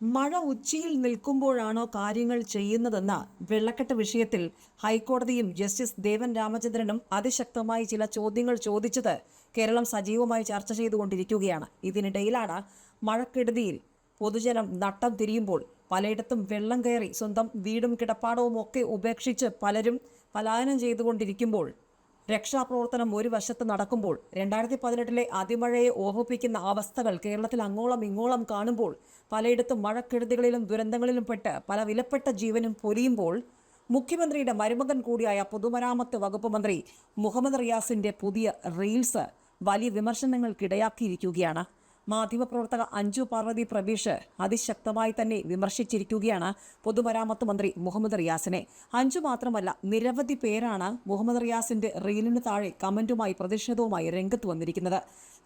മഴ ഉച്ചിയിൽ നിൽക്കുമ്പോഴാണോ കാര്യങ്ങൾ ചെയ്യുന്നതെന്ന വെള്ളക്കെട്ട് വിഷയത്തിൽ ഹൈക്കോടതിയും ജസ്റ്റിസ് ദേവൻ രാമചന്ദ്രനും അതിശക്തമായി ചില ചോദ്യങ്ങൾ ചോദിച്ചത് കേരളം സജീവമായി ചർച്ച ചെയ്തുകൊണ്ടിരിക്കുകയാണ്. ഇതിനിടയിലാണ് മഴക്കെടുതിയിൽ പൊതുജനം നട്ടം തിരിയുമ്പോൾ പലയിടത്തും വെള്ളം കയറി സ്വന്തം വീടും കിടപ്പാടവും ഒക്കെ ഉപേക്ഷിച്ച് പലരും പലായനം ചെയ്തുകൊണ്ടിരിക്കുമ്പോൾ രക്ഷാപ്രവർത്തനം ഒരു വശത്ത് നടക്കുമ്പോൾ രണ്ടായിരത്തി പതിനെട്ടിലെ അതിമഴയെ ഓർമ്മിപ്പിക്കുന്ന അവസ്ഥകൾ കേരളത്തിൽ അങ്ങോളം ഇങ്ങോളം കാണുമ്പോൾ പലയിടത്തും മഴക്കെടുതികളിലും ദുരന്തങ്ങളിലും പെട്ട് പല വിലപ്പെട്ട ജീവനും പൊലിയുമ്പോൾ മുഖ്യമന്ത്രിയുടെ മരുമകൻ കൂടിയായ പൊതുമരാമത്ത് വകുപ്പ് മന്ത്രി മുഹമ്മദ് റിയാസിന്റെ പുതിയ റീൽസ് വലിയ വിമർശനങ്ങൾക്കിടയാക്കിയിരിക്കുകയാണ്. മാധ്യമപ്രവർത്തക അഞ്ജു പാർവതി പ്രബീഷ് അതിശക്തമായി തന്നെ വിമർശിച്ചിരിക്കുകയാണ് പൊതുമരാമത്ത് മന്ത്രി മുഹമ്മദ് റിയാസിനെ. അഞ്ചു മാത്രമല്ല നിരവധി പേരാണ് മുഹമ്മദ് റിയാസിന്റെ റീലിന് താഴെ കമന്റുമായി പ്രതിഷേധവുമായി രംഗത്ത് വന്നിരിക്കുന്നത്.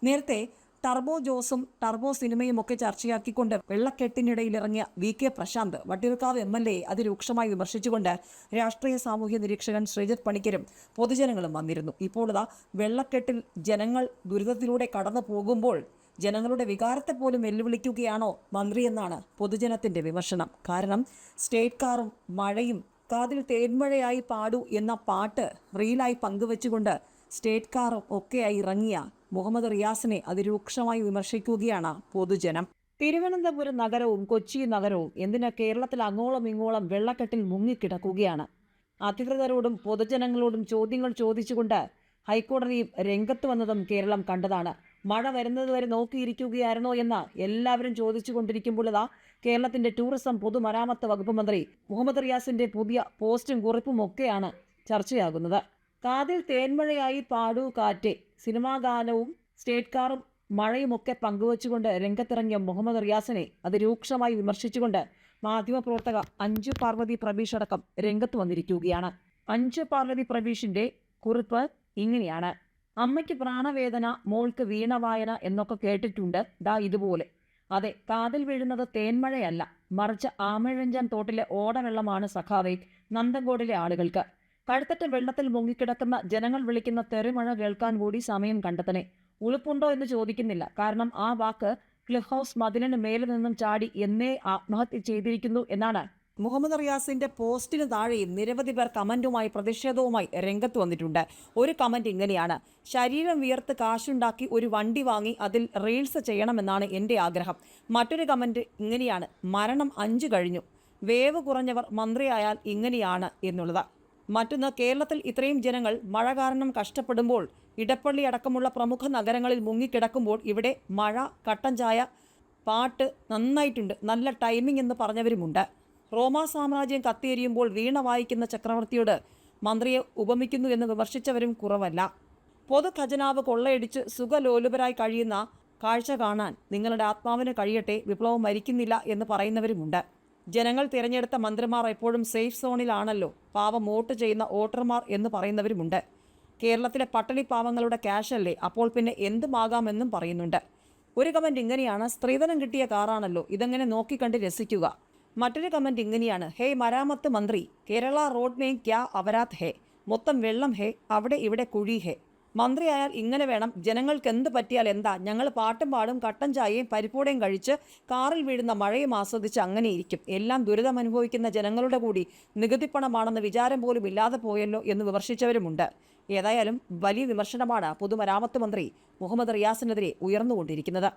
നേരത്തെ ടർബോ ജോസും ടർബോ സിനിമയും ഒക്കെ ചർച്ചയാക്കിക്കൊണ്ട് വെള്ളക്കെട്ടിനിടയിൽ ഇറങ്ങിയ V K Prashant Vattiyoorkavu M L A അതിരൂക്ഷമായി വിമർശിച്ചുകൊണ്ട് രാഷ്ട്രീയ സാമൂഹ്യ നിരീക്ഷകൻ ശ്രീജിത്ത് പണിക്കരും പൊതുജനങ്ങളും വന്നിരുന്നു. ഇപ്പോൾ ഇതാ വെള്ളക്കെട്ടിൽ ജനങ്ങൾ ദുരിതത്തിലൂടെ കടന്നു പോകുമ്പോൾ ജനങ്ങളുടെ വികാരത്തെ പോലും വെല്ലുവിളിക്കുകയാണോ മന്ത്രിയെന്നാണ് പൊതുജനത്തിന്റെ വിമർശനം. കാരണം സ്റ്റേറ്റ് കാറും മഴയും കാതിൽ തേന്മഴയായി പാടു എന്ന പാട്ട് റീലായി പങ്കുവെച്ചുകൊണ്ട് സ്റ്റേറ്റ് കാറും ഒക്കെയായി ഇറങ്ങിയ മുഹമ്മദ് റിയാസിനെ അതിരൂക്ഷമായി വിമർശിക്കുകയാണ് പൊതുജനം. തിരുവനന്തപുരം നഗരവും കൊച്ചി നഗരവും എന്തിനാ കേരളത്തിൽ അങ്ങോളം ഇങ്ങോളം വെള്ളക്കെട്ടിൽ മുങ്ങിക്കിടക്കുകയാണ്? അധികൃതരോടും പൊതുജനങ്ങളോടും ചോദ്യങ്ങൾ ചോദിച്ചുകൊണ്ട് ഹൈക്കോടതിയും രംഗത്ത് വന്നതും കേരളം കണ്ടതാണ്. മഴ വരുന്നത് വരെ നോക്കിയിരിക്കുകയായിരുന്നോ എന്ന് എല്ലാവരും ചോദിച്ചുകൊണ്ടിരിക്കുമ്പോൾ ഇതാ കേരളത്തിന്റെ ടൂറിസം പൊതുമരാമത്ത് വകുപ്പ് മന്ത്രി മുഹമ്മദ് റിയാസിന്റെ പുതിയ പോസ്റ്റും കുറിപ്പും ഒക്കെയാണ് ചർച്ചയാകുന്നത്. കാതിൽ തേന്മഴയായി പാടൂ കാറ്റെ സിനിമാ ഗാനവും സ്റ്റേറ്റ് കാറും മഴയുമൊക്കെ പങ്കുവച്ചുകൊണ്ട് രംഗത്തിറങ്ങിയ മുഹമ്മദ് റിയാസിനെ അത് രൂക്ഷമായി വിമർശിച്ചുകൊണ്ട് മാധ്യമപ്രവർത്തക അഞ്ചു പാർവതി പ്രബീഷ് അടക്കം രംഗത്ത് വന്നിരിക്കുകയാണ്. അഞ്ചു പാർവതി പ്രബീഷിന്റെ കുറിപ്പ് ഇങ്ങനെയാണ്. അമ്മയ്ക്ക് പ്രാണവേദന മോൾക്ക് വീണവായന എന്നൊക്കെ കേട്ടിട്ടുണ്ട്. ദാ ഇതുപോലെ. അതെ കാതിൽ വീഴുന്നത് തേന്മഴയല്ല മറിച്ച് ആമഴഞ്ചാൻ തോട്ടിലെ ഓടവെള്ളമാണ് സഖാവേ നന്ദങ്കോടിലെ ആളുകൾക്ക്. കഴുത്തറ്റ വെള്ളത്തിൽ മുങ്ങിക്കിടക്കുന്ന ജനങ്ങൾ വിളിക്കുന്ന തെറിമഴ കേൾക്കാൻ കൂടി സമയം കണ്ടെത്തണേ. ഉളുപ്പുണ്ടോ എന്ന് ചോദിക്കുന്നില്ല. കാരണം ആ വാക്ക് ക്ലിഫ് ഹൗസ് മതിലിന് മേലെ നിന്നും ചാടി എന്നേ ആത്മഹത്യ ചെയ്തിരിക്കുന്നു എന്നാണ്. മുഹമ്മദ് റിയാസിന്റെ പോസ്റ്റിന് താഴെയും നിരവധി പേർ കമന്റുമായി പ്രതിഷേധവുമായി രംഗത്ത് വന്നിട്ടുണ്ട്. ഒരു കമന്റ് ഇങ്ങനെയാണ്. ശരീരം വിയർത്ത് കാശുണ്ടാക്കി ഒരു വണ്ടി വാങ്ങി അതിൽ റീൽസ് ചെയ്യണമെന്നാണ് എന്റെ ആഗ്രഹം. മറ്റൊരു കമന്റ് ഇങ്ങനെയാണ്. മരണം അഞ്ചു കഴിഞ്ഞു. വേവ് കുറഞ്ഞവർ മന്ത്രിയായാൽ ഇങ്ങനെയാണ് എന്നുള്ളത്. മറ്റൊന്ന് കേരളത്തിൽ ഇത്രയും ജനങ്ങൾ മഴ കാരണം കഷ്ടപ്പെടുമ്പോൾ ഇടപ്പള്ളി അടക്കമുള്ള പ്രമുഖ നഗരങ്ങളിൽ മുങ്ങിക്കിടക്കുമ്പോൾ ഇവിടെ മഴ കട്ടൻ ചായ പാട്ട് നന്നായിട്ടുണ്ട്. നല്ല ടൈമിംഗ് എന്ന് പറഞ്ഞവരുമുണ്ട്. റോമാ സാമ്രാജ്യം കത്തിയെരിയുമ്പോൾ വീണ വായിക്കുന്ന ചക്രവർത്തിയോട് മന്ത്രിയെ ഉപമിക്കുന്നു എന്ന് വിമർശിച്ചവരും കുറവല്ല. പൊതു ഖജനാവ് കൊള്ളയടിച്ച് സുഖലോലുപരായി കഴിയുന്ന കാഴ്ച കാണാൻ നിങ്ങളുടെ ആത്മാവിന് കഴിയട്ടെ വിപ്ലവം മരിക്കുന്നില്ല എന്ന് പറയുന്നവരുമുണ്ട്. ജനങ്ങൾ തിരഞ്ഞെടുത്ത മന്ത്രിമാർ എപ്പോഴും സേഫ് സോണിലാണല്ലോ പാവം വോട്ട് ചെയ്യുന്ന വോട്ടർമാർ എന്ന് പറയുന്നവരുമുണ്ട്. കേരളത്തിലെ പട്ടണി പാവങ്ങളുടെ ക്യാഷല്ലേ അപ്പോൾ പിന്നെ എന്തുമാകാമെന്നും പറയുന്നുണ്ട്. ഒരു കമന്റ് ഇങ്ങനെയാണ് സ്ത്രീധനം കിട്ടിയ കാറാണല്ലോ ഇതെങ്ങനെ നോക്കിക്കണ്ട് രസിക്കുക. മറ്റൊരു കമന്റ് ഇങ്ങനെയാണ്. ഹേ മരാമത്ത് മന്ത്രി കേരള റോഡ് മേ ക്യാ അവരാത് ഹേ? മൊത്തം വെള്ളം ഹേ അവിടെ ഇവിടെ കുഴി ഹേ? മന്ത്രിയായാൽ ഇങ്ങനെ വേണം. ജനങ്ങൾക്ക് എന്ത് പറ്റിയാൽ എന്താ? ഞങ്ങൾ പാട്ടും പാടും കട്ടൻ ചായയും പരിപ്പൂടയും കഴിച്ച് കാറിൽ വീഴുന്ന മഴയും ആസ്വദിച്ച് അങ്ങനെ ഇരിക്കും. എല്ലാം ദുരിതം അനുഭവിക്കുന്ന ജനങ്ങളുടെ കൂടി നികുതിപ്പണമാണെന്ന് വിചാരം പോലും ഇല്ലാതെ പോയല്ലോ എന്ന് വിമർശിച്ചവരുമുണ്ട്. ഏതായാലും വലിയ വിമർശനമാണ് പൊതുമരാമത്ത് മന്ത്രി മുഹമ്മദ് റിയാസിനെതിരെ ഉയർന്നുകൊണ്ടിരിക്കുന്നത്.